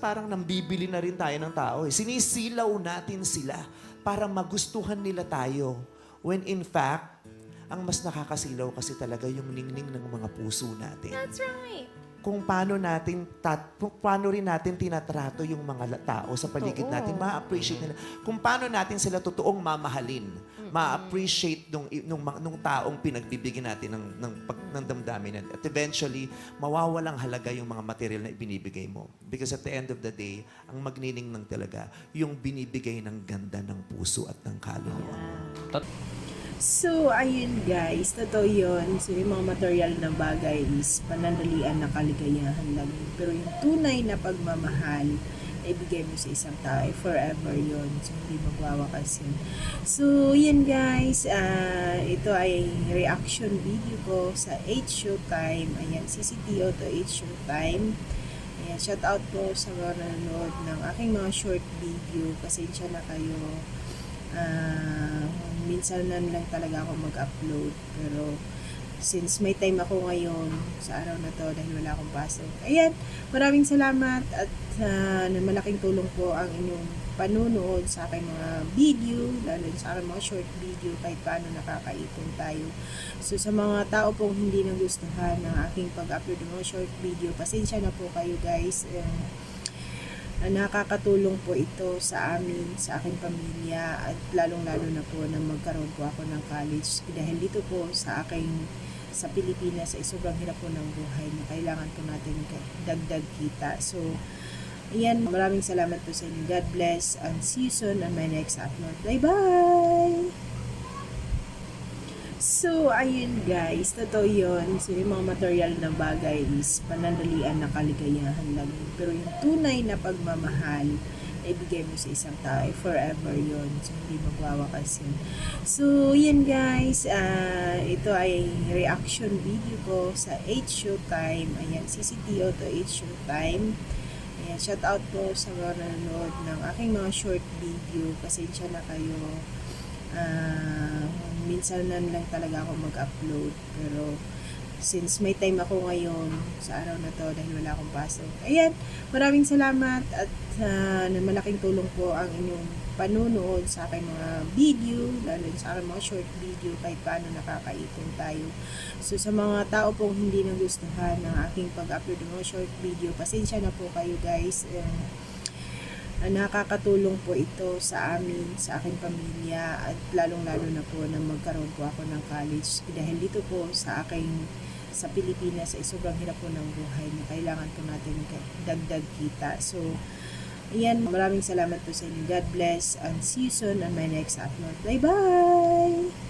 parang nambibili na rin tayo ng tao. Eh. Sinisilaw natin sila para magustuhan nila tayo. When in fact, ang mas nakakasilaw kasi talaga yung ningning ng mga puso natin. That's right. Kung paano natin tat, kung paano rin natin tinatrato yung mga tao sa paligid Oo. natin, ma-appreciate nila. Kung paano natin sila totoong mamahalin, ma-appreciate nung, nung, nung taong pinagbibigyan natin ng, ng, pag, ng damdamin natin. At eventually, mawawalang halaga yung mga material na ibinibigay mo. Because at the end of the day, ang magnining ng talaga, yung binibigay ng ganda ng puso at ng kaluluwa. So, ayun guys, totoo yun. So, yung mga material na bagay is panandalian na kaligayahan lang. Pero yung tunay na pagmamahal ibigay mo sa isang tao, ay forever yun. So, hindi magwawakas yun. So, yun guys, ah, ito ay reaction video ko sa 8 Showtime. Ayan, CCTO to 8 Showtime. Ayan, shout out po sa mga nanonood ng aking mga short video. Pasensya na kayo. Ah, minsan na lang talaga ako mag-upload. Pero, since may time ako ngayon sa araw na to dahil wala akong pasok. Ayan, maraming salamat at na malaking tulong po ang inyong panunood sa aking mga video, lalo sa aking mga short video kahit paano nakakaipon tayo. So sa mga tao pong hindi nagustuhan ng aking pag-upload ng mga short video, pasensya na po kayo guys. Ah, nakakatulong po ito sa amin, sa aking pamilya at lalong-lalo na po na magkaroon po ako ng college dahil dito po sa aking sa Pilipinas ay sobrang hirap po ng buhay na kailangan po natin dagdag kita. So, ayan, maraming salamat po sa inyo. God bless and see you soon on my next upload. Bye-bye! So, ayun guys, totoo yun. So, yung mga material na bagay is panandalian na kaligayahan lang. Pero yung tunay na pagmamahal ibigay mo sa isang tao, ay forever yun. So, hindi magwawakas yun. So, yun guys, ah, ito ay reaction video ko sa 8 Showtime. Ayan, CCTO to 8 Showtime. Ayan, shout out po sa mga nanonood ng aking mga short video. Pasensya na kayo. Ah, minsan na lang talaga ako mag-upload. Pero, since may time ako ngayon sa araw na to dahil wala akong pasok. Ayan, maraming salamat at na malaking tulong po ang inyong panunood sa aking mga video, lalo sa aking mga short video kahit paano nakakaipon tayo. So sa mga tao pong hindi nagustuhan ng aking pag-upload ng mga short video, pasensya na po kayo guys. Ah, nakakatulong po ito sa amin, sa aking pamilya at lalong-lalo na po na magkaroon po ako ng college dahil dito po sa aking sa Pilipinas ay sobrang hirap po ng buhay na kailangan po natin dagdag kita. So, ayan, maraming salamat po sa inyo. God bless and see you soon on my next upload. Bye-bye!